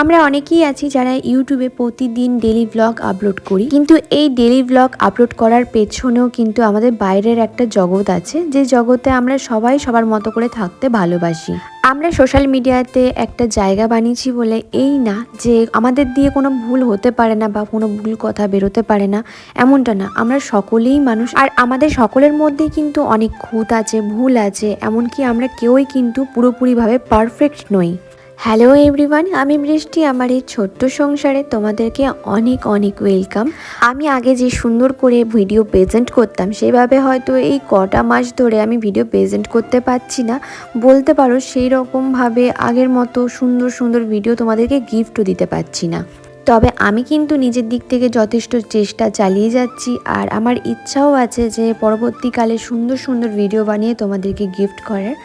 আমরা অনেকেই আছি যারা ইউটিউবে প্রতিদিন ডেলি ব্লগ আপলোড করি। কিন্তু এই ডেলি ব্লগ আপলোড করার পেছনেও কিন্তু আমাদের বাইরের একটা জগৎ আছে, যে জগতে আমরা সবাই সবার মতো করে থাকতে ভালোবাসি। আমরা সোশ্যাল মিডিয়াতে একটা জায়গা বানিয়েছি বলে এই না যে আমাদের দিয়ে কোনো ভুল হতে পারে না বা কোনো ভুল কথা বেরোতে পারে না, এমনটা না। আমরা সকলেই মানুষ। আর আমাদের সকলের মধ্যেই কিন্তু অনেক খুঁত আছে, ভুল আছে, এমনকি আমরা কেউই কিন্তু পুরোপুরিভাবে পারফেক্ট নই। হ্যালো এভরিওয়ান আমি বৃষ্টি, আমার এই ছোট্ট সংসারে তোমাদেরকে অনেক অনেক ওয়েলকাম আমি আগে যে সুন্দর করে ভিডিও প্রেজেন্ট করতাম, সেভাবে হয়তো এই কটা মাস ধরে আমি ভিডিও প্রেজেন্ট করতে পারছি না। বলতে পারো সেই রকমভাবে আগের মতো সুন্দর সুন্দর ভিডিও তোমাদেরকে গিফটও দিতে পারছি না। তবে আমি কিন্তু নিজের দিক থেকে যথেষ্ট চেষ্টা চালিয়ে যাচ্ছি আর আমার ইচ্ছাও আছে যে পরবর্তীকালে সুন্দর সুন্দর ভিডিও বানিয়ে তোমাদেরকে গিফট করার।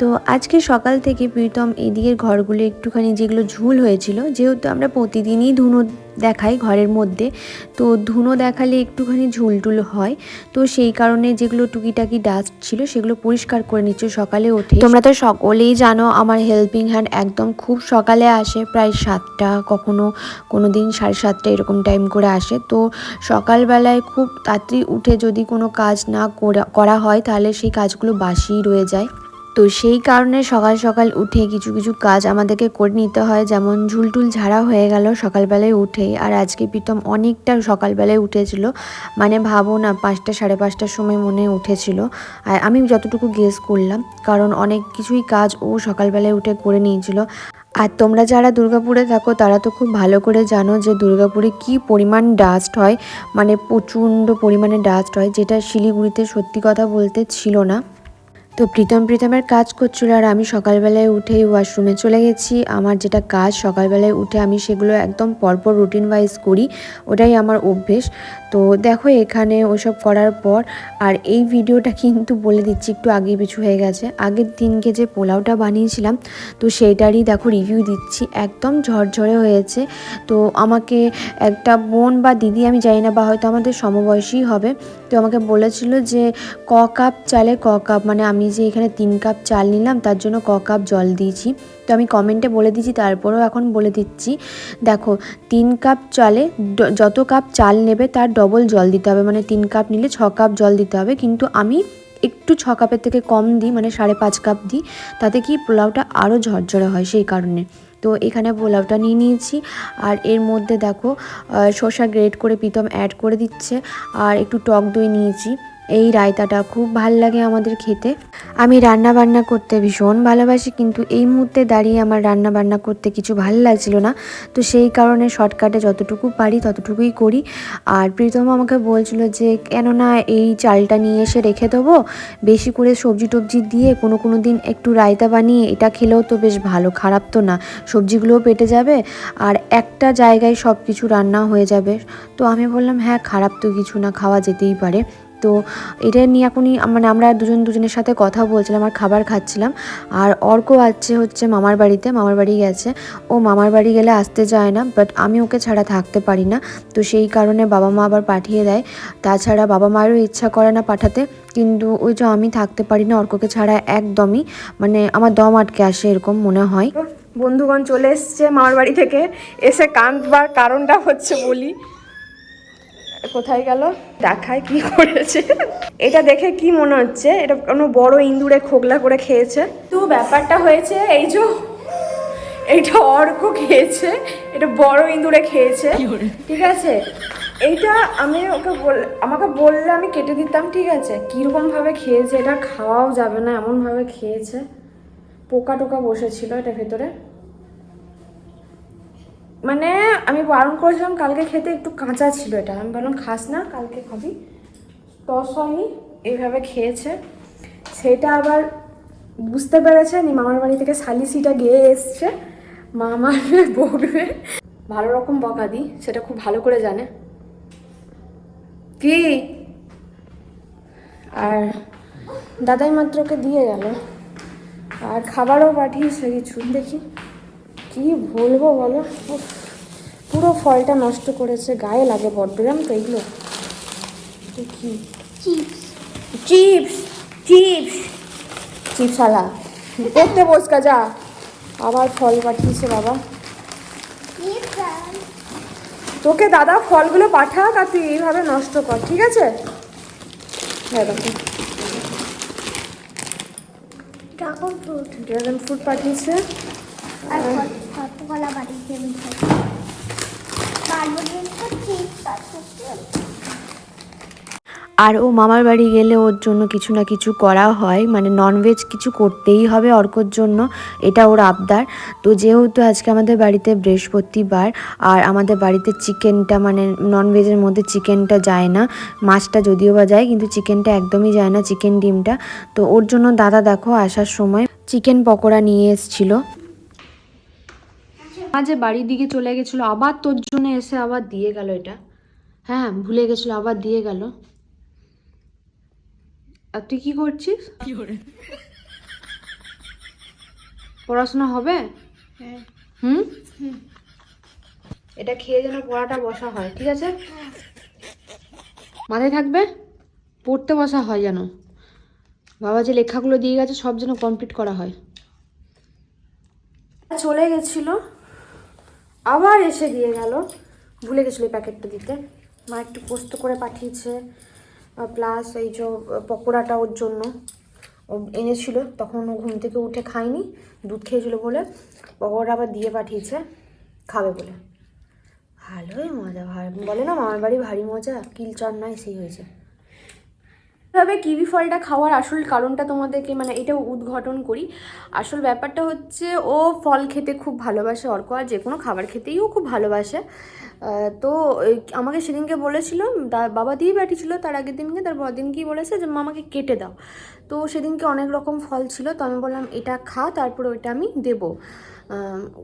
তো আজকে সকাল থেকে প্রীতম এদিকের ঘরগুলো একটুখানি যেগুলো ঝুল হয়েছিল, যেহেতু আমরা প্রতিদিনই ধুনো দেখাই ঘরের মধ্যে। তো ধুনো দেখালে একটুখানি ঝুলটুল হয়। তো সেই কারণে যেগুলো টুকিটাকি ডাস্ট ছিল সেগুলো পরিষ্কার করে নিচ্ছ সকালে উঠে। তোমরা তো সকলেই জানো আমার হেল্পিং হ্যান্ড একদম খুব সকালে আসে, প্রায় সাতটা কখনো কোনো দিন সাড়ে সাতটা এরকম টাইম করে আসে। তো সকালবেলায় খুব তাড়াতাড়ি উঠে যদি কোনো কাজ না করা- করা হয় তাহলে সেই কাজগুলো বাসিই রয়ে যায়। তো সেই কারণে সকাল সকাল উঠে কিছু কিছু কাজ আমাদেরকে করে নিতে হয়। যেমন ঝুলটুল ঝাড়া হয়ে গেল সকালবেলায় উঠে আর আজকে প্রীতম অনেকটা সকালবেলায় উঠেছিল। মানে ভাবো না, পাঁচটা, সাড়ে পাঁচটার সময় মনে উঠেছিল। আর আমি যতটুকু গেস করলাম, কারণ অনেক কিছুই কাজ ও সকালবেলায় উঠে করে নিয়েছিল। আর তোমরা যারা দুর্গাপুরে থাকো, তারা তো খুব ভালো করে জানো যে দুর্গাপুরে কি পরিমাণ ডাস্ট হয়। মানে প্রচণ্ড পরিমাণে ডাস্ট হয়, যেটা শিলিগুড়িতে সত্যি কথা বলতে ছিল না। তো প্রীতম, প্রীতমের কাজ করছিল আর আমি সকালবেলায় উঠেই ওয়াশরুমে চলে গেছি। আমার যেটা কাজ সকালবেলায় উঠে আমি সেগুলো একদম পরপর রুটিন ওয়াইজ করি, ওটাই আমার অভ্যেস। তো দেখো এখানে ওসব করার পর, আর এই ভিডিওটা কিন্তু বলে দিচ্ছি, একটু আগে পিছু হয়ে গেছে। আগের দিনকে যে পোলাওটা বানিয়েছিলাম, তো সেইটারই দেখো রিভিউ দিচ্ছি। একদম ঝরঝরে হয়েছে। তো আমাকে একটা বোন বা দিদি, আমি জানি না, বা হয়তো আমাদের সমবয়সী হবে, তো আমাকে বলেছিল যে ক কাপ চালে ক কাপ মানে আমি যে এখানে তিন কাপ চাল নিলাম, তার জন্য ক কাপ জল দিয়েছি। তো আমি কমেন্টে বলে দিচ্ছি, তারপরেও এখন বলে দিচ্ছি। দেখো, তিন কাপ চালে যত কাপ চাল নেবে তার ডবল জল দিতে হবে। মানে তিন কাপ নিলে ছ কাপ জল দিতে হবে। কিন্তু আমি একটু ছ কাপের থেকে কম দিই মানে সাড়ে পাঁচ কাপ দিই। তাতে কি পোলাওটা আরও ঝরঝরে হয় সেই কারণে। তো এখানে পোলাওটা নিয়ে নিয়েছি। আর এর মধ্যে দেখো শসা গ্রেট করে প্রীতম অ্যাড করে দিচ্ছে। আর একটু টক দই নিয়েছি। এই রায়তাটা খুব ভালো লাগে আমাদের খেতে। আমি রান্না বান্না করতে ভীষণ ভালোবাসি, কিন্তু এই মুহূর্তে দাঁড়িয়ে আমার রান্না বান্না করতে কিছু ভালো লাগছিল না। তো সেই কারণে শর্টকাটে যতটুকু পারি ততটুকুই করি। আর প্রীতম আমাকে বলছিল যে, কেননা এই চালটা নিয়ে এসে রেখে দেবো। বেশি করে সবজি টবজি দিয়ে কোনো কোনো দিন একটু রায়তা বানিয়ে এটা খেলেও তো বেশ ভালো, খারাপ তো না। সবজিগুলোও পেটে যাবে আর একটা জায়গায় সব কিছু রান্না হয়ে যাবে। তো আমি বললাম হ্যাঁ খারাপ তো কিছু না, খাওয়া যেতেই পারে। তো এটা নিয়ে এখনই মানে আমরা দুজন দুজনের সাথে কথা বলছিলাম আর খাবার খাচ্ছিলাম। আর অর্ক আছে হচ্ছে মামার বাড়িতে, মামার বাড়ি গেছে। ও মামার বাড়ি গেলে আসতে যায় না বাট আমি ওকে ছাড়া থাকতে পারি না। তো সেই কারণে বাবা মা আবার পাঠিয়ে দেয়। তাছাড়া বাবা মায়েরও ইচ্ছা করে না পাঠাতে, কিন্তু ওই যে আমি থাকতে পারি না, অর্ককে ছাড়া একদমই মানে আমার দম আটকে আসে এরকম মনে হয়। বন্ধুগণ চলে এসছে মামার বাড়ি থেকে। এসে কাঁদবার কারণটা হচ্ছে বলি। কোথায় গেল? দেখায় কি করেছে। এটা দেখে কি মনে হচ্ছে? এটা কোনো বড় ইঁদুরে খোগলা করে খেয়েছে? তো ব্যাপারটা হয়েছে এই যে এইটা অর্ক খেয়েছে এটা বড় ইঁদুরে খেয়েছে। ঠিক আছে? এইটা আমি ওকে বল আমাকে বললে আমি কেটে দিতাম ঠিক আছে? কীরকম ভাবে খেয়েছে? এটা খাওয়াও যাবে না এমন ভাবে খেয়েছে। পোকা টোকা বসেছিল এটা ভেতরে। মানে আমি বারণ করেছিলাম, কালকে খেতে একটু কাঁচা ছিল এটা। আমি বললাম, খাস না, কালকে খাবি। টস এইভাবে খেয়েছে। সেটা আবার বুঝতে পেরেছে নি, মামার বাড়ি থেকে সালিসিটা গিয়ে এসছে। মামার বকবে ভালো রকম বকা দিই সেটা খুব ভালো করে জানে। কি? আর দাদাই মাত্রকে দিয়ে গেল। আর খাবারও পাঠিয়েছে কিছু, দেখি। কি বলব বলো? পুরো ফলটা নষ্ট করেছে গায়ে লাগে বড্ড তো এগুলো। কি? চিপস। চিপস চিপস চিপস আলা পড়তে বসকা যা। আবার ফল পাঠিয়েছে বাবা। তোকে দাদা ফলগুলো পাঠাক আর তুই এইভাবে নষ্ট কর ঠিক আছে? হ্যাঁ ড্রাগন ফ্রুট। ড্রাগন ফ্রুট পাঠিয়েছে। আর কলা বাড়িতে কার্বনের তো ঠিক আর ও মামার বাড়ি গেলে ওর জন্য কিছু না কিছু করা হয় মানে ননভেজ কিছু করতেই হবে অর্কর জন্য, এটা ওর আবদার। তো যেহেতু আজকে আমাদের বাড়িতে বৃহস্পতিবার, আর আমাদের বাড়িতে চিকেনটা মানে ননভেজের মধ্যে চিকেনটা যায় না, মাছটা যদিও বা যায়, কিন্তু চিকেনটা একদমই যায় না, চিকেন ডিমটা। তো ওর জন্য দাদা দেখো, আসার সময় চিকেন পকোড়া নিয়ে এসছিল। আজ বাড়ির দিকে চলে গেছিল আবার তোর জন্য এসে আবার দিয়ে গেল এটা। হ্যাঁ ভুলে গেছিল আবার দিয়ে গেল। আর তুই কি করছিস? পড়াশোনা হবে? হুম? এটা খেয়ে যেন পড়াটা বসা হয় ঠিক আছে? মাথায় থাকবে? পড়তে বসা হয় যেন। বাবা যে লেখাগুলো দিয়ে গেছে সব যেন কমপ্লিট করা হয়। চলে গেছিল। আবার এসে দিয়ে গেল। ভুলে গেছিল এই প্যাকেটটা দিতে। মা একটু পোস্ত করে পাঠিয়েছে প্লাস এই যে পকোড়াটা ওর জন্য। ও এনেছিল, তখন ও ঘুম থেকে উঠে খায়নি, দুধ খেয়েছিল বলে পকোড়া আবার দিয়ে পাঠিয়েছে, খাবে বলে। ভালোই মজা ভাই বলে না, মামার বাড়ি ভারী মজা কিল চর নয়, সেই হয়েছে। কীভাবে কিবি ফলটা খাওয়ার আসল কারণটা তোমাদেরকে মানে এটা উদ্ঘাটন করি। আসল ব্যাপারটা হচ্ছে ও ফল খেতে খুব ভালোবাসে অর্ক আর যে কোনো খাবার খেতেই ও খুব ভালোবাসে। তো আমাকে সেদিনকে বলেছিল বাবা দিয়ে পাঠিয়েছিল তার আগের দিনকে, তার পরের দিন কি বলেছে যে, মা, আমাকে কেটে দাও। তো সেদিনকে অনেক রকম ফল ছিল, তো আমি বললাম, এটা খা, তারপরে ওইটা আমি দেবো।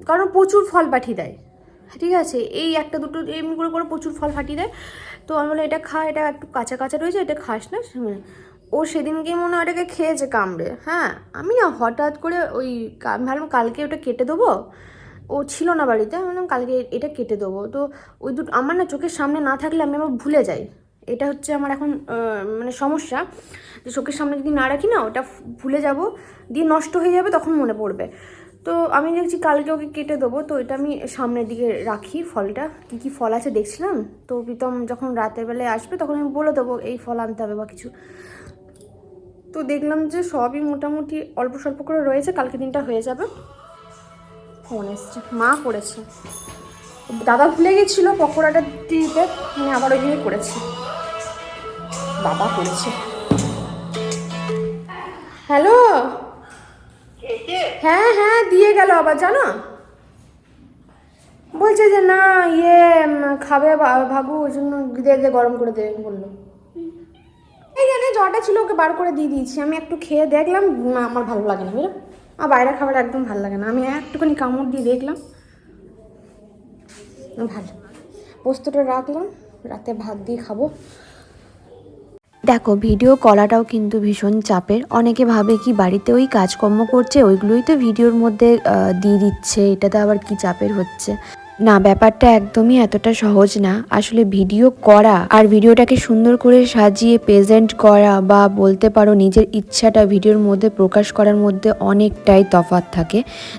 কারণ প্রচুর ফল পাঠিয়ে দেয়। ঠিক আছে? এই একটা দুটো, এমনি করে করে প্রচুর ফল ফাটিয়ে দেয়। তো আমি বললাম, এটা খা, এটা একটু কাঁচা কাঁচা রয়েছে, এটা খাস না। ও সেদিনকে মনে হয় এটাকে খেয়েছে কামড়ে। হ্যাঁ আমি না হঠাৎ করে ওই ভাবলাম কালকে ওটা কেটে দেবো? ও ছিল না বাড়িতে, আমি বললাম কালকে এটা কেটে দেবো। তো ওই দুটো, আমার না চোখের সামনে না থাকলে আমি আবার ভুলে যাই। এটা হচ্ছে আমার এখন মানে সমস্যা। যে চোখের সামনে যদি না রাখি না, ওটা ভুলে যাব, দিয়ে নষ্ট হয়ে যাবে তখন মনে পড়বে। তো আমি দেখছি কালকে ওকে কেটে দেবো, তো এটা আমি সামনের দিকে রাখি ফলটা। কী কী ফল আছে দেখছিলাম? তো প্রীতম যখন রাতের বেলায় আসবে তখন আমি বলে দেবো এই ফল আনতে হবে বা কিছু। তো দেখলাম যে সবই মোটামুটি অল্প স্বল্প করে রয়েছে কালকে দিনটা হয়ে যাবে। ফোন এসছে, মা করেছে। দাদা ভুলে গেছিল পকোড়াটা দিতে, আমি আবার ওই জন্যই করেছি। বাবা করেছে। হ্যালো? হ্যাঁ হ্যাঁ দিয়ে গেল আবার, জানো? বলছে যে, না ইয়ে খাবে ভাবু ওই জন্য দিয়ে দিয়ে গরম করে দেবে বলল। এই জানে জটা ছিল, ওকে বার করে দিয়ে দিয়েছি। আমি একটু খেয়ে দেখলাম আমার ভালো লাগে না, বুঝলো? আমার বাইরের খাবার একদম ভালো লাগে না। আমি একটুখানি কামড় দিয়ে দেখলাম। ভালো। পোস্তটা রাখলাম, রাতে ভাত দিয়ে খাব। দেখো ভিডিও করাটাও কিন্তু ভীষণ চাপের। অনেকে ভাবে কি বাড়িতে ওই কাজকর্ম করছে, ওইগুলোই তো ভিডিওর মধ্যে দিয়ে দিচ্ছে, এটাতে আবার কি চাপের হচ্ছে? না, ব্যাপারটা একদমই এতটা সহজ না। আসলে ভিডিও করা আর ভিডিওটাকে সুন্দর করে সাজিয়ে প্রেজেন্ট করা বা বলতে পারো নিজের ইচ্ছাটা ভিডিওর মধ্যে প্রকাশ করার মধ্যে অনেকটাই তফাৎ থাকে।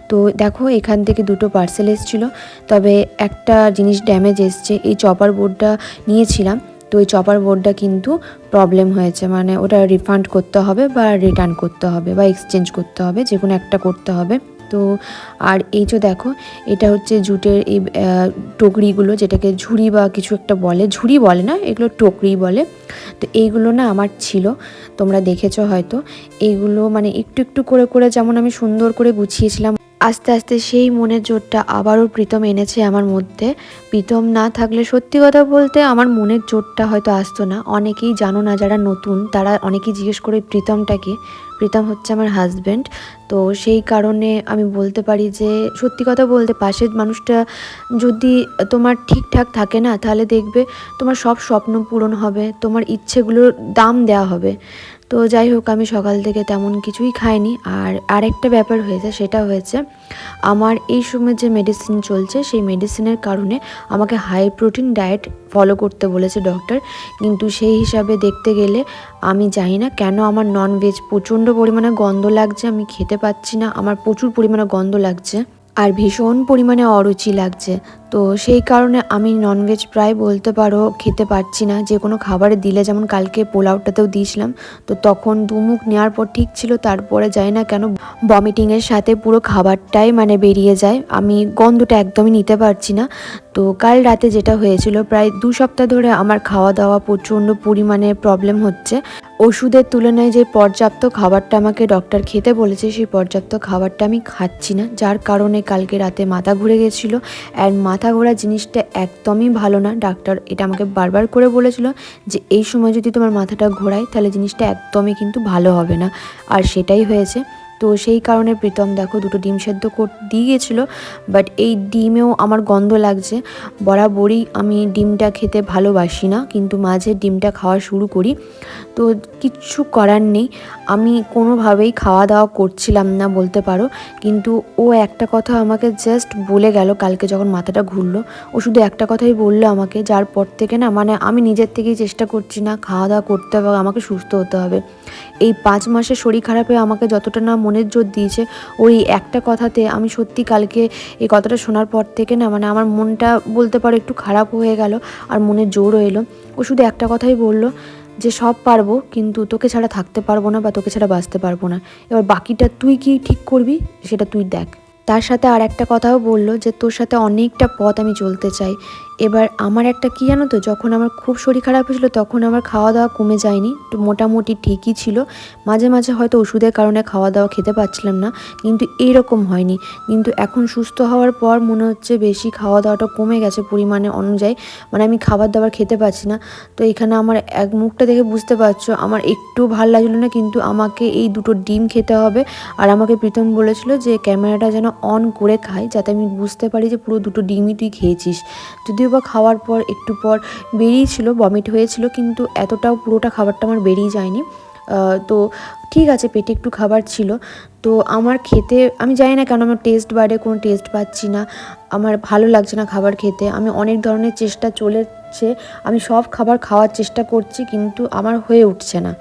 তো দেখো, এখান থেকে দুটো পার্সেল এসেছিল। তবে একটা জিনিস ড্যামেজ এসছে, এই চপার বোর্ডটা নিয়েছিলাম। তো ওই চপার বোর্ডটা কিন্তু প্রবলেম হয়েছে। মানে ওটা রিফান্ড করতে হবে বা রিটার্ন করতে হবে বা এক্সচেঞ্জ করতে হবে, যে কোনো একটা করতে হবে। তো আর এই যে দেখো, এটা হচ্ছে জুটের এই টকরিগুলো যেটাকে ঝুড়ি বা কিছু একটা বলে। ঝুড়ি বলে না, এগুলো টকরি বলে। তো এইগুলো না আমার ছিল, তোমরা দেখেছ হয়তো। এইগুলো মানে একটু একটু করে করে যেমন আমি সুন্দর করে গুছিয়েছিলাম। আস্তে আস্তে সেই মনের জোরটা আবারও প্রীতম এনেছে আমার মধ্যে। প্রীতম না থাকলে সত্যি কথা বলতে আমার মনের জোরটা হয়তো আসতো না। অনেকেই জানো না যারা নতুন, তারা অনেকেই জিজ্ঞেস করে প্রীতমটাকে। প্রীতম হচ্ছে আমার হাজব্যান্ড তো সেই কারণে আমি বলতে পারি যে, সত্যি কথা বলতে পাশের মানুষটা যদি তোমার ঠিকঠাক থাকে না, তাহলে দেখবে তোমার সব স্বপ্ন পূরণ হবে, তোমার ইচ্ছেগুলোর দাম দেওয়া হবে। তো যাই হোক, আমি সকাল থেকে তেমন কিছুই খাইনি। আর আরেকটা ব্যাপার হয়েছে, সেটা হয়েছে, আমার এই সময় যে মেডিসিন চলছে, সেই মেডিসিনের কারণে আমাকে হাই প্রোটিন ডায়েট ফলো করতে বলেছে ডক্টর কিন্তু সেই হিসাবে দেখতে গেলে আমি জানি না কেন আমার নন ভেজ প্রচণ্ড পরিমাণে গন্ধ লাগছে, আমি খেতে পাচ্ছি না, আমার প্রচুর পরিমাণে গন্ধ লাগছে। আর ভীষণ পরিমাণে অরুচি লাগছে। তো সেই কারণে আমি ননভেজ প্রায় বলতে পারো খেতে পারছি না। যে কোনো খাবারে দিলে যেমন কালকে পোলাওটাতেও দিয়েছিলাম, তো তখন দুমুখ নেওয়ার পর ঠিক ছিল, তারপরে যাই না কেন বমিটিংয়ের সাথে পুরো খাবারটাই মানে বেরিয়ে যায়। আমি গন্ধটা একদমই নিতে পারছি না। তো কাল রাতে যেটা হয়েছিল, প্রায় দু সপ্তাহ ধরে আমার খাওয়া দাওয়া প্রচণ্ড পরিমাণে প্রবলেম হচ্ছে। ওষুধের তুলনায় যে পর্যাপ্ত খাবারটা আমাকে ডক্টর খেতে বলেছে, সেই পর্যাপ্ত খাবারটা আমি খাচ্ছি না। যার কারণে কালকে রাতে মাথা ঘুরে গেছিল অ্যান্ড মাথা ঘোরা জিনিসটা একদমই ভালো না। ডাক্তার এটা আমাকে বারবার করে বলেছিল যে, এই সময় যদি তোমার মাথাটা ঘোরায়, তাহলে জিনিসটা একদমই কিন্তু ভালো হবে না। আর সেটাই হয়েছে। তো সেই কারণে প্রীতম দেখো দুটো ডিম সেদ্ধ দিয়ে গেছিল বাট এই ডিমেও আমার গন্ধ লাগছে। বরাবরই আমি ডিমটা খেতে ভালোবাসি না, কিন্তু মাঝে ডিমটা খাওয়া শুরু করি। তো কিচ্ছু করার নেই, আমি কোনোভাবেই খাওয়া দাওয়া করছিলাম না বলতে পারো, কিন্তু ও একটা কথা আমাকে জাস্ট বলে গেল কালকে যখন মাথাটা ঘুরলো। ও শুধু একটা কথাই বলল আমাকে, যার পর থেকে না মানে আমি নিজের থেকেই চেষ্টা করছি না খাওয়া দাওয়া করতে হবে, আমাকে সুস্থ হতে হবে। এই পাঁচ মাসে শরীর খারাপে আমাকে যতটা না মনের জোর দিয়েছে, ওই একটা কথাতে আমি সত্যি কালকে এই কথাটা শোনার পর থেকে না মানে আমার মনটা বলতে পারো একটু খারাপ হয়ে গেল আর মনে জোরও এলো। ও শুধু একটা কথাই বলল যে, সব পারব কিন্তু তোকে ছাড়া থাকতে পারব না বা তোকে ছাড়া বাঁচতে পারব না। এবার বাকিটা তুই কি ঠিক করবি সেটা তুই দেখ। তার সাথে আর একটা কথাও বলল যে, তোর সাথে অনেকটা পথ আমি চলতে চাই। এবার আমার একটা কী জানো তো, যখন আমার খুব শরীর খারাপ হয়েছিল, তখন আমার খাওয়া দাওয়া কমে যায়নি। মোটামুটি ঠিকই ছিল। মাঝে মাঝে হয়তো ওষুধের কারণে খাওয়া দাওয়া খেতে পারছিলাম না, কিন্তু এইরকম হয়নি। কিন্তু এখন সুস্থ হওয়ার পর মনে হচ্ছে বেশি খাওয়া দাওয়াটা কমে গেছে পরিমাণে অনুযায়ী। মানে আমি খাবার দাবার খেতে পারছি না। তো এখানে আমার এক মুখটা দেখে বুঝতে পারছ, আমার একটু ভালো লাগল না, কিন্তু আমাকে এই দুটো ডিম খেতে হবে। আর আমাকে প্রীতম বলেছিল যে, ক্যামেরাটা যেন অন করে খাই যাতে আমি বুঝতে পারি যে পুরো দুটো ডিমই তুই খেয়েছিস। যদিও বা খাওয়ার পর, একটু পর বেরিয়েছিল বমিট হয়েছিল, কিন্তু এতটাও পুরোটা খাবারটা আমার বেরিয়ে যায়নি। তো ঠিক আছে, পেটে একটু খাবার ছিল। তো আমার খেতে, আমি জানি না কেন আমার টেস্ট বাড়ে, কোনো টেস্ট পাচ্ছি না। আমার ভালো লাগছে না খাবার খেতে। আমি অনেক ধরনের চেষ্টা চলেছে। আমি সব খাবার খাওয়ার চেষ্টা করছি, কিন্তু আমার হয়ে উঠছে না।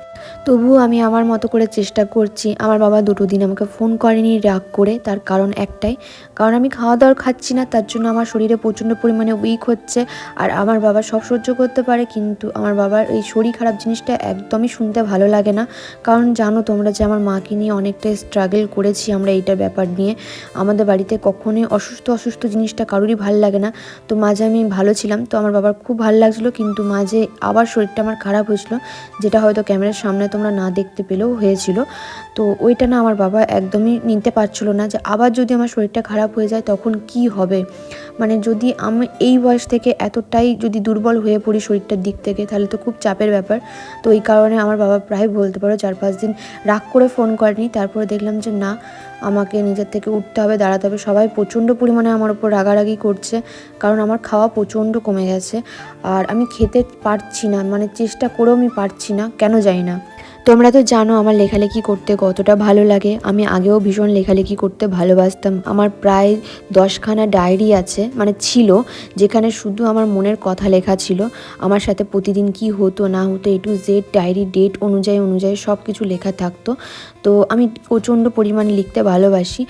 তবুও আমি আমার মতো করে চেষ্টা করছি। আমার বাবা দুটো দিন আমাকে ফোন করেনি, রাগ করে। তার কারণ একটাই। কারণ আমি খাওয়া দাওয়ার খাচ্ছি না, তার জন্য আমার শরীরে প্রচণ্ড পরিমাণে উইক হচ্ছে। আর আমার বাবা সব সহ্য করতে পারে, কিন্তু আমার বাবার এই শরীর খারাপ জিনিসটা একদমই শুনতে ভালো লাগে না। কারণ জানো তোমরা যে আমার মাকে নিয়ে অনেকটাই স্ট্রাগল করেছি আমরা এইটার ব্যাপার নিয়ে। আমাদের বাড়িতে কখনোই অসুস্থ অসুস্থ জিনিসটা কারোরই ভালো লাগে না। তো মাঝে আমি ভালো ছিলাম, তো আমার বাবার খুব ভালো লাগছিল, কিন্তু মাঝে আবার শরীরটা আমার খারাপ হয়েছিল, যেটা হয়তো ক্যামেরার সামনে তোমরা না দেখতে পেলেও হয়েছিল। তো ওইটা না আমার বাবা একদমই নিতে পারছিল না যে আবার যদি আমার শরীরটা খারাপ হয়ে যায় তখন কি হবে? মানে যদি আমি এই বয়স থেকে এতটাই যদি দুর্বল হয়ে পড়ি শরীরটার দিক থেকে, তাহলে তো খুব চাপের ব্যাপার। তো এই কারণে আমার বাবা প্রায় বলতে পারো চার পাঁচ দিন রাগ করে ফোন করেনি। তারপরে দেখলাম যে, না, আমাকে নিজের থেকে উঠতে হবে, দাঁড়াতে হবে। সবাই প্রচণ্ড পরিমাণে আমার উপর রাগারাগি করছে, কারণ আমার খাওয়া প্রচণ্ড কমে গেছে। আর আমি খেতে পারছি না মানে চেষ্টা করেও আমি পারছি না, কেন জানি না। তোমরা তো জানো আমার লেখালেখি করতে কতটা ভালো লাগে। আমি আগেও ভীষণ লেখালেখি করতে ভালোবাসতাম। আমার প্রায় দশখানা ডায়েরি আছে মানে ছিল, যেখানে শুধু আমার মনের কথা লেখা ছিল। আমার সাথে প্রতিদিন কি হতো, না হতো A to Z diary date অনুযায়ী অনুযায়ী সব কিছু লেখা থাকতো। তো আমি প্রচণ্ড পরিমাণে লিখতে ভালোবাসি।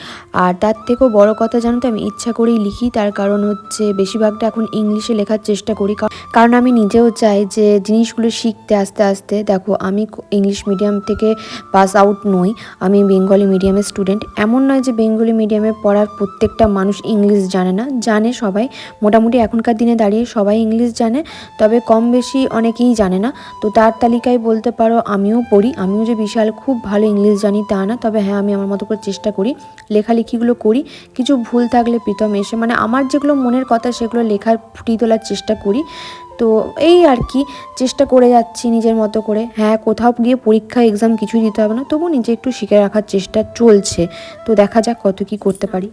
আর তার থেকেও বড় কথা জানো তো, আমি ইচ্ছা করেই লিখি। তার কারণ হচ্ছে বেশিরভাগটা এখন ইংলিশে লেখার চেষ্টা করি। কারণ আমি নিজেও চাই যে জিনিসগুলো শিখতে আস্তে আস্তে, দেখো, আমি ইংলিশ মিডিয়াম থেকে পাস আউট নই। আমি বেঙ্গলি মিডিয়ামের স্টুডেন্ট এমন নয় যে বেঙ্গলি মিডিয়ামে পড়ার প্রত্যেকটা মানুষ ইংলিশ জানে না। জানে সবাই। মোটামুটি এখনকার দিনে দাঁড়িয়ে সবাই ইংলিশ জানে। তবে কম বেশি অনেকেই জানে না। তো তার তালিকায় বলতে পারো আমিও পড়ি। আমিও যে বিশাল খুব ভালো ইংলিশ জানি তা না। তবে হ্যাঁ আমি আমার মতো করে চেষ্টা করি। লেখালেখিগুলো করি। কিছু ভুল থাকলে প্রীতম এসে মানে আমার যেগুলো মনের কথা সেগুলো লেখার ফুটিয়ে তোলার চেষ্টা করি। তো এই আর কি, চেষ্টা করে যাচ্ছি নিজের মতো করে। হ্যাঁ কোথাও গিয়ে পরীক্ষা এক্সাম কিছুই দিতে হবে না তবু নিজে একটু শিখে রাখার চেষ্টা চলছে। তো দেখা যাক কত কি করতে পারি।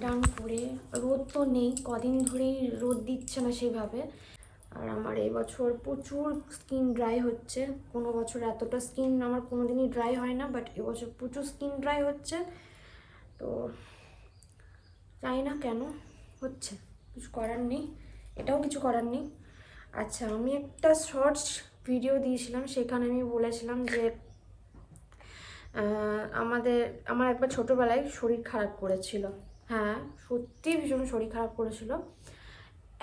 রোদ তো নেই, কদিন ধরেই রোদ দিচ্ছে না সেভাবে। আর আমার এই বছর প্রচুর স্কিন ড্রাই হচ্ছে। কোনো বছর এতটা স্কিন আমার কোনো দিনই ড্রাই হয় না বাট এবছর প্রচুর স্কিন ড্রাই হচ্ছে। তো জানি না কেন, হচ্ছে। কিছু করার নেই, এটাও কিছু করার নেই। আচ্ছা আমি একটা শর্টস ভিডিও দিয়েছিলাম, সেখানে আমি বলেছিলাম যে আমাদের, আমার একবার ছোটোবেলায় শরীর খারাপ করেছিল। হ্যাঁ সত্যি ভীষণ শরীর খারাপ করেছিল।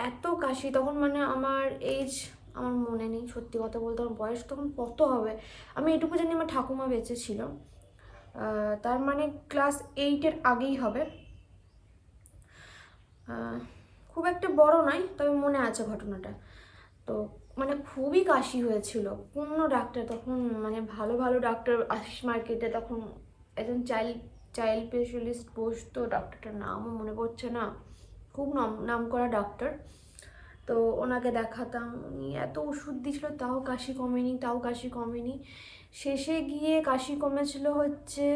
এত কাশি, তখন মানে আমার এজ আমার মনে নেই, সত্যি কথা বলতে আমার বয়স তখন কত হবে? আমি এটুকু জানি আমার ঠাকুমা বেঁচে ছিল। তার মানে ক্লাস এইটের আগেই হবে। খুব একটা বড় নয়, তবে মনে আছে ঘটনাটা। তো মানে খুবই কাশি হয়েছিল। কোনো ডাক্তার তখন মানে ভালো ভালো ডাক্তার আশিস মার্কেটে তখন একজন চাইল্ড চাইল্ড স্পেশালিস্ট বসতো ডাক্তারটার নামও মনে পড়ছে না। খুব নাম নাম করা ডাক্তার। তো ওনাকে দেখাতাম, উনি এত ওষুধ দিয়েছিল, তাও কাশি কমেনি, তাও কাশি কমেনি। শেষে গিয়ে কাশি কমেছিল হচ্ছে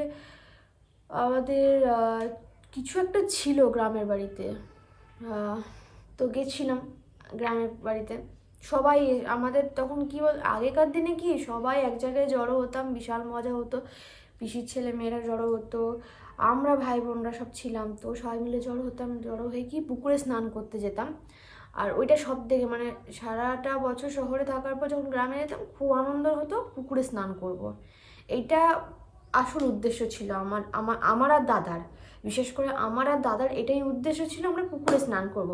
আমাদের কিছু একটা ছিল গ্রামের বাড়িতে। তো গেছিলাম গ্রামের বাড়িতে। সবাই আমাদের তখন কি বল, আগেকার দিনে কি সবাই এক জায়গায় জড়ো হতাম, বিশাল মজা হতো পিসির ছেলে মেয়েরা জড়ো হতো, আমরা ভাই বোনরা সব ছিলাম, তো সবাই মিলে জড়ো হতাম, জড়ো হয়ে কি পুকুরে স্নান করতে যেতাম আর ওইটা সব থেকে মানে সারাটা বছর শহরে থাকার পর যখন গ্রামে যেতাম, খুব আনন্দ হতো পুকুরে স্নান করব। এইটা আসল উদ্দেশ্য ছিল আমার আমার আমার আর দাদার। বিশেষ করে আমার আর দাদার এটাই উদ্দেশ্য ছিল আমরা পুকুরে স্নান করব।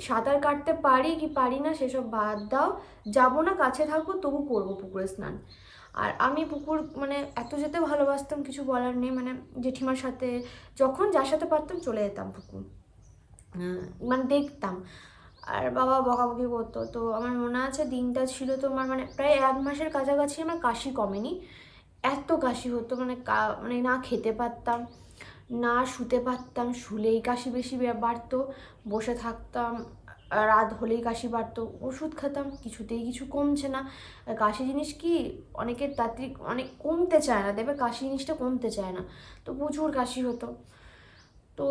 সাঁতার কাটতে পারি কি পারি না সেসব বাদ দাও, যাব না, কাছে থাকব, তবু করব পুকুরে স্নান। আর আমি পুকুর মানে এত যেতে ভালোবাসতাম, কিছু বলার নেই মানে জেঠিমার সাথে যখন যার সাথে পারতাম চলে যেতাম পুকুর। মানে দেখতাম। আর বাবা বকাবকি করতো। তো আমার মনে আছে দিনটা ছিল তো আমার মানে প্রায় এক মাসের কাছাকাছি আমার কাশি কমেনি। এত কাশি হতো মানে মানে না খেতে পারতাম, না শুতে পারতাম, শুলেই কাশি বেশি বাড়তো, বসে থাকতাম, রাত হলেই কাশি বাড়তো, ওষুধ খেতাম, কিছুতেই কিছু কমছে না। কাশি জিনিস কি, অনেকের তাড়াতাড়ি অনেক কমতে চায় না দেবে কাশি জিনিসটা কমতে চায় না, তো প্রচুর কাশি হতো। তো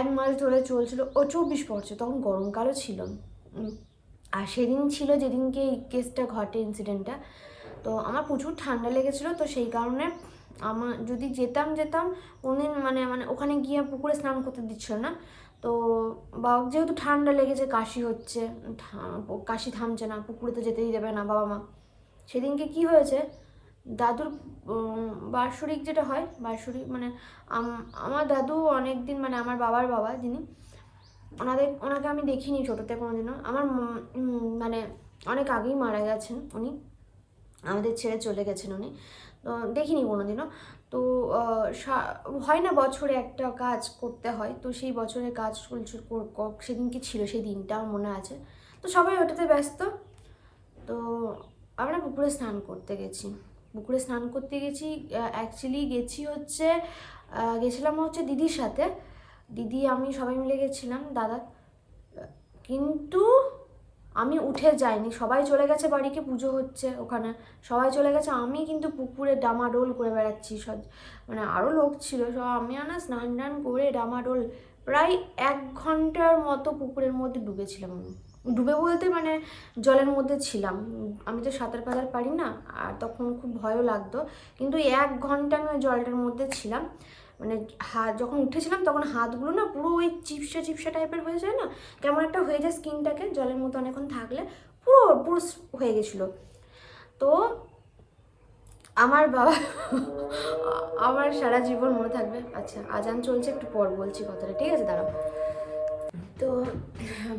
এক মাস ধরে চলছিল, ও চব্বিশ পড়ছে তখন গরমকালও ছিল। আর সেদিন ছিল যেদিনকে এই কেসটা ঘটে ইনসিডেন্টটা তো আমার প্রচুর ঠান্ডা লেগেছিলো, তো সেই কারণে আমার যদি যেতাম যেতাম, কোনদিন মানে মানে ওখানে গিয়ে পুকুরে স্নান করতে দিচ্ছিল না। তো বা যেহেতু ঠান্ডা লেগেছে, কাশি হচ্ছে কাশি থামছে না, পুকুরে তো যেতেই দেবে না বাবা মা। সেদিনকে কি হয়েছে, দাদুর বাৎসরিক যেটা হয়, বাৎসরিক মানে আমার দাদু অনেক দিন মানে আমার বাবার বাবা যিনি, ওনাদের, ওনাকে আমি দেখিনি ছোটোতে কোনোদিনও। আমার মানে অনেক আগেই মারা গেছেন উনি। আমাদের ছেড়ে চলে গেছেন উনি। তো দেখিনি কোনোদিনও। তো হয় না বছরে একটা কাজ করতে হয়, তো সেই বছরে কাজ চলছে কর- ক- ছিল সেই দিনটা আমার মনে আছে। তো সবাই ওটাতে ব্যস্ত। তো আমরা পুকুরে স্নান করতে গেছি। পুকুরে স্নান করতে গেছি অ্যাকচুয়ালি গেছি হচ্ছে গেছিলাম হচ্ছে দিদির সাথে। দিদি, আমি সবাই মিলে গেছিলাম, দাদা। কিন্তু আমি উঠে যাইনি, সবাই চলে গেছে বাড়িকে পুজো হচ্ছে ওখানে। সবাই চলে গেছে, আমি কিন্তু পুকুরে ডামাডোল করে বেড়াচ্ছি। সব মানে আরও লোক ছিল, সব আমি না স্নান টান করে ডামাডোল প্রায় এক ঘণ্টার মতো পুকুরের মধ্যে ডুবেছিলাম আমি। ডুবে বলতে মানে জলের মধ্যে ছিলাম। আমি তো সাঁতার পাতার পারি না, আর তখন খুব ভয়ও লাগতো। কিন্তু এক ঘণ্টা আমি ওই জলটার মধ্যে ছিলাম। মানে হাত যখন উঠেছিলাম তখন হাতগুলো না পুরো ওই চিপসা চিপসা টাইপের হয়ে যায় না? কেমন একটা হয়ে যায় স্কিনটাকে জলের মতো অনেকক্ষণ থাকলে। পুরো পুরো হয়ে গেছিল। তো আমার বাবা আমার সারা জীবন মনে থাকবে। আচ্ছা আজান চলছে, একটু পর বলছি কথাটা, ঠিক আছে? দাঁড়াও। তো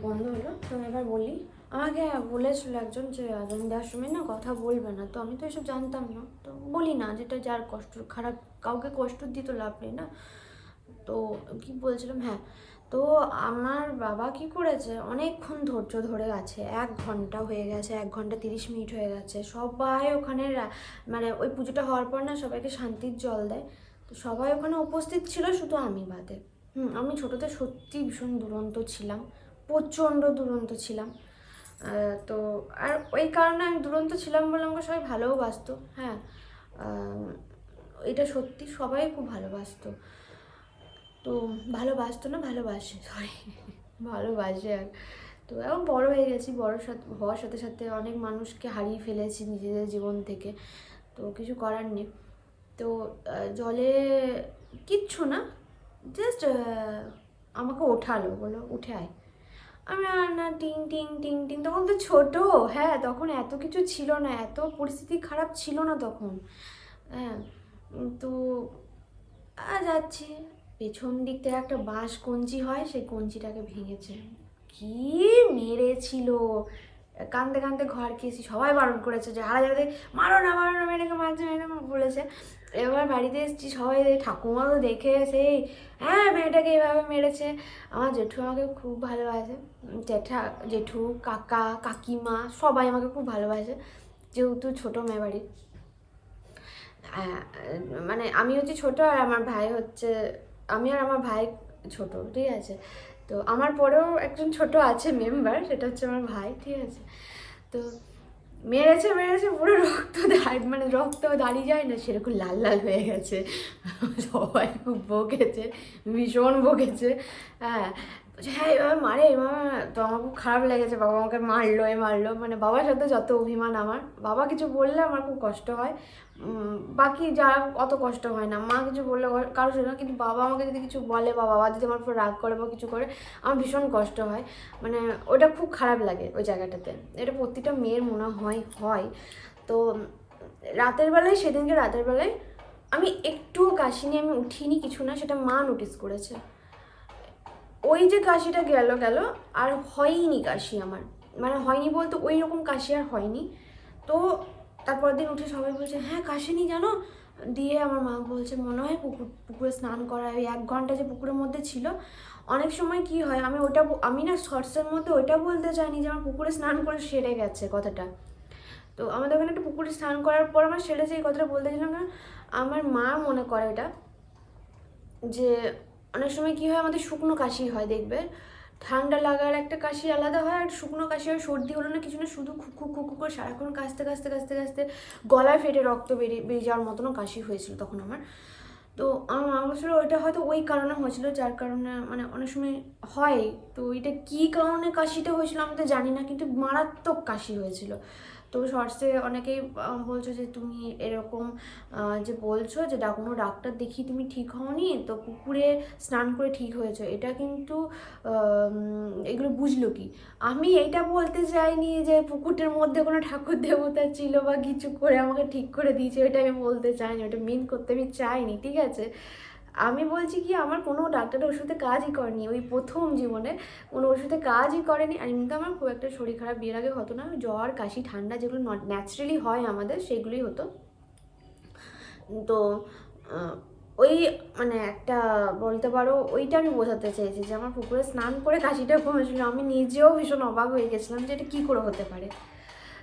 বন্ধ হলো। তো এবার বলি আমাকে বলেছিল একজন যে আজান দেওয়ার সময় না কথা বলবে না। তো আমি তো এসব জানতাম না। তো বলি না যেটা যার কষ্ট, খারাপ, কাউকে কষ্ট দিয়ে তো লাভ নেই না? তো কি বলছিলাম? হ্যাঁ তো আমার বাবা কি করেছে? অনেকক্ষণ ধৈর্য ধরে আছে। এক ঘণ্টা হয়ে গেছে, এক ঘণ্টা তিরিশ মিনিট হয়ে গেছে। সবাই ওখানে মানে ওই পুজোটা হওয়ার পর না সবাইকে শান্তির জল দেয়। তো সবাই ওখানে উপস্থিত ছিল শুধু আমি বাদে। হুম, আমি ছোটোতে সত্যি ভীষণ দুরন্ত ছিলাম। প্রচণ্ড দুরন্ত ছিলাম। তো আর ওই কারণে আমি দুরন্ত ছিলাম বলে আমাকে সবাই ভালোও বাসতো। হ্যাঁ। এটা সত্যি সবাই খুব ভালোবাসতো। তো ভালোবাসতো না ভালোবাসে সরি ভালোবাসে আর। তো এখন বড় হয়ে গেছি বড় সাথে হওয়ার সাথে সাথে অনেক মানুষকে হারিয়ে ফেলেছি নিজেদের জীবন থেকে। তো কিছু করার নেই। তো জলে কিচ্ছু না জাস্ট আমাকে ওঠালো বলো উঠে আয়। আমি আর না টিং টিং টিং টিং। তখন তো ছোট হ্যাঁ তখন এত কিছু ছিল না, এত পরিস্থিতি খারাপ ছিল না তখন। হ্যাঁ তো যাচ্ছে। পেছন দিক থেকে একটা বাঁশ কঞ্চি হয়, সেই কঞ্চিটাকে ভেঙেছে। কি মেরেছিল! কান্দতে কান্দতে ঘর খেয়েছি সবাই বারণ করেছে যে, হারা যাতে মারো না মারো না, মেয়েটাকে মারছে, মেয়েটাকে বলেছে। এবার বাড়িতে এসেছি সবাই ঠাকুমা তো দেখে সেই হ্যাঁ মেয়েটাকে এভাবে মেরেছে। আমার জেঠু আমাকে খুব ভালোবাসে। জেঠা, জেঠু, কাকা, কাকিমা সবাই আমাকে খুব ভালোবাসে। যেহেতু ছোটো মেয়ে বাড়ির মানে আমি হচ্ছে ছোট আর আমার ভাই হচ্ছে, আমি আর আমার ভাই ছোট, ঠিক আছে? তো আমার পরেও একজন ছোট আছে মেম্বার সেটা হচ্ছে আমার ভাই, ঠিক আছে? তো মেরেছে মেরেছে, পুরো রক্ত মানে রক্ত দাঁড়িয়ে যায় না, সেরকম লাল লাল হয়ে গেছে। সবাই খুব বকেছে, ভীষণ বকেছে। হ্যাঁ হ্যাঁ এভাবে মারে এভাবে তো আমার খুব খারাপ লেগেছে, বাবা আমাকে মারলো, এ মারলো মানে বাবার সাথে যত অভিমান আমার, বাবা কিছু বললে আমার খুব কষ্ট হয় বাকি যা অত কষ্ট হয় না, মা কিছু বললে কারও না, কিন্তু বাবা আমাকে যদি কিছু বলে, বা বাবা যদি আমার উপর রাগ করে বা কিছু করে, আমার ভীষণ কষ্ট হয় মানে ওটা খুব খারাপ লাগে ওই জায়গাটাতে, এটা প্রতিটা মেয়ের মনে হয় হয়, তো রাতের বেলায়, সেদিনকে রাতের বেলায় আমি একটুও কাশিনি, আমি উঠিনি কিছু না, সেটা মা নোটিস করেছে। ওই যে কাশিটা গেল গেল, আর হয়নি কাশি আমার। মানে হয়নি বলতে ওই রকম কাশি আর হয়নি। তো তারপর দিন উঠে সবাই বলছে হ্যাঁ কাশিনি জানো? দিয়ে আমার মা বলছে, মনে হয় পুকুর, পুকুরে স্নান করা, ওই এক ঘণ্টা যে পুকুরের মধ্যে ছিল, অনেক সময় কি হয়, আমি ওটা আমি না শর্টসের মধ্যে ওইটা বলতে চাইনি যে আমার পুকুরে স্নান করে সেরে গেছে কথাটা। তো আমাদের ওখানে একটা পুকুরে স্নান করার পর আমার সেরেছে এই কথাটা বলতে ছিলাম না আমার মা মনে করে এটা, যে অনেক সময় কি হয়, আমাদের শুকনো কাশি হয়, দেখবে। ঠান্ডা লাগার একটা কাশি আলাদা হয়, আর শুকনো কাশি আর সর্দি হলো না কিছু না, শুধু খুকু খুকু করে সারাক্ষণ কাশতে কাশতে কাশতে কাশতে গলায় ফেটে রক্ত বেরিয়ে বেরিয়ে যাওয়ার মতনও কাশি হয়েছিল তখন আমার। তো আমার মা বলছিল ওইটা হয়তো ওই কারণে হয়েছিল, যার কারণে মানে অনেক সময় হয়। তো এটা কী কারণে কাশিটা হয়েছিল আমি তো জানি না, কিন্তু মারাত্মক কাশি হয়েছিল। তো শর্টসে অনেকেই বলছো যে তুমি এরকম যে বলছো যে কোনো ডাক্তার দেখি তুমি ঠিক হওনি, তো পুকুরে স্নান করে ঠিক হয়েছে। এটা কিন্তু এগুলো বুঝলো কি? আমি এটা বলতে চাইনি যে পুকুরটার মধ্যে কোনো ঠাকুর দেবতা ছিল বা কিছু করে আমাকে ঠিক করে দিয়েছে এটা আমি বলতে চাইনি ওটা মিন করতে আমি চাইনি, ঠিক আছে? আমি বলছি কি, আমার কোনো ডাক্তারের ওষুধে কাজই করেনি। ওই প্রথম জীবনে কোনো ওষুধে কাজই করেনি। আর এমনিতে আমার খুব একটা শরীর খারাপ, বিয়ের আগে হতো না। জ্বর, কাশি, ঠান্ডা যেগুলো ন্যাচারালি হয় আমাদের, সেগুলোই হতো। তো ওই মানে একটা বলতে পারো, ওইটা আমি বোঝাতে চাইছি যে আমার পুকুরে স্নান করে কাশিটা কমেছিল। আমি নিজেও ভীষণ অবাক হয়ে গেছিলাম যে এটা কী করে হতে পারে।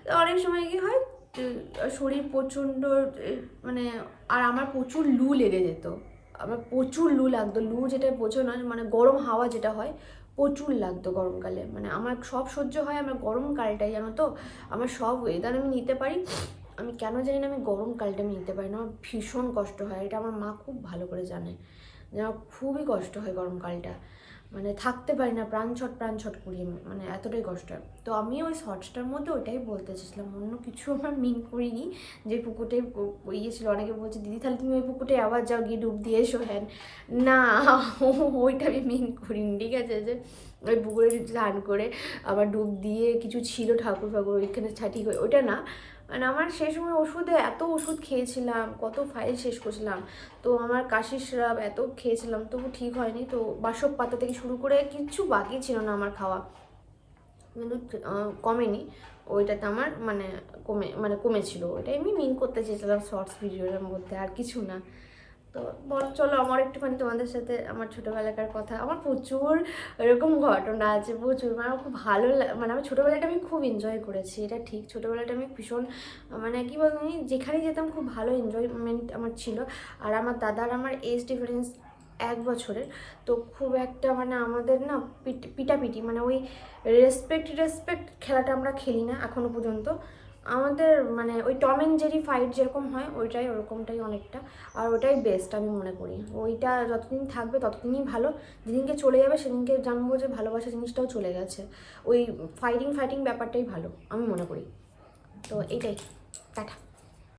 তো অনেক সময় কি হয় শরীর প্রচণ্ড মানে আর আমার প্রচুর লু লেগে যেত। আমার প্রচুর লু লাগতো, লু যেটা বোঝো না মানে গরম হাওয়া যেটা হয়, প্রচুর লাগতো গরমকালে। মানে আমার সব সহ্য হয়, আমার গরমকালটাই জানো তো? আমার সব ওয়েদার আমি নিতে পারি। আমি কেন জানি না আমি গরমকালটা আমি নিতে পারি না, আমার ভীষণ কষ্ট হয়। এটা আমার মা খুব ভালো করে জানে। যে আমার খুবই কষ্ট হয় গরমকালটা মানে থাকতে পারি না, প্রাণ ছট প্রাণ ছট করি মানে এতটাই কষ্ট হয়। তো আমি ওই শর্টসটার মধ্যে ওইটাই বলতে চাইছিলাম, অন্য কিছু আমার মিন করিনি। যে পুকুরে ইয়ে ছিল, অনেকে বলছে, দিদি, তাহলে তুমি ওই পুকুরে আবার যাও, গিয়ে ডুব দিয়ে এসো। হ্যান না, ওইটা আমি মিন করিনি, ঠিক আছে? যে ওই পুকুরে স্নান করে আবার ডুব দিয়ে কিছু ছিল ঠাকুর ফাকুর ওইখানে ছাটি ওইটা না। মানে আমার সেই সময় ওষুধে এত ওষুধ খেয়েছিলাম, কত ফাইল শেষ করছিলাম। তো আমার কাশি সিরাপ এত খেয়েছিলাম, তবু ঠিক হয়নি। তো বাসক পাতা থেকে শুরু করে কিচ্ছু বাকি ছিল না আমার খাওয়া। কিন্তু কমেনি। ওইটাতে আমার মানে কমে মানে কমেছিল। ওইটাই আমি মিন করতে চেয়েছিলাম শর্টস ভিডিওর মধ্যে, আর কিছু না। তো বল, চলো আমার একটুখানি তোমাদের সাথে আমার ছোটোবেলাকার কথা। আমার প্রচুর এরকম ঘটনা আছে, প্রচুর। মানে আমার খুব ভালো মানে আমার ছোটোবেলাটা আমি খুব এনজয় করেছি, এটা ঠিক। ছোটোবেলাটা আমি ভীষণ মানে কী বলতো আমি যেখানে যেতাম খুব ভালো এনজয়মেন্ট আমার ছিল। আর আমার দাদার আমার এজ ডিফারেন্স এক বছরের, তো খুব একটা মানে আমাদের না পিট- পিটাপিটি মানে ওই রেসপেক্ট রেসপেক্ট খেলাটা আমরা খেলি না এখনও পর্যন্ত। আমাদের মানে ওই টম অ্যান্ড জেরি ফাইট যেরকম হয়, ওইটাই ওরকমটাই অনেকটা। আর ওটাই বেস্ট আমি মনে করি। ওইটা যতদিন থাকবে ততদিনই ভালো। যেদিনকে চলে যাবে সেদিনকে জানব যে ভালোবাসা জিনিসটাও চলে গেছে। ওই ফাইটিং ফাইটিং ব্যাপারটাই ভালো, আমি মনে করি। তো এইটাই টাটা।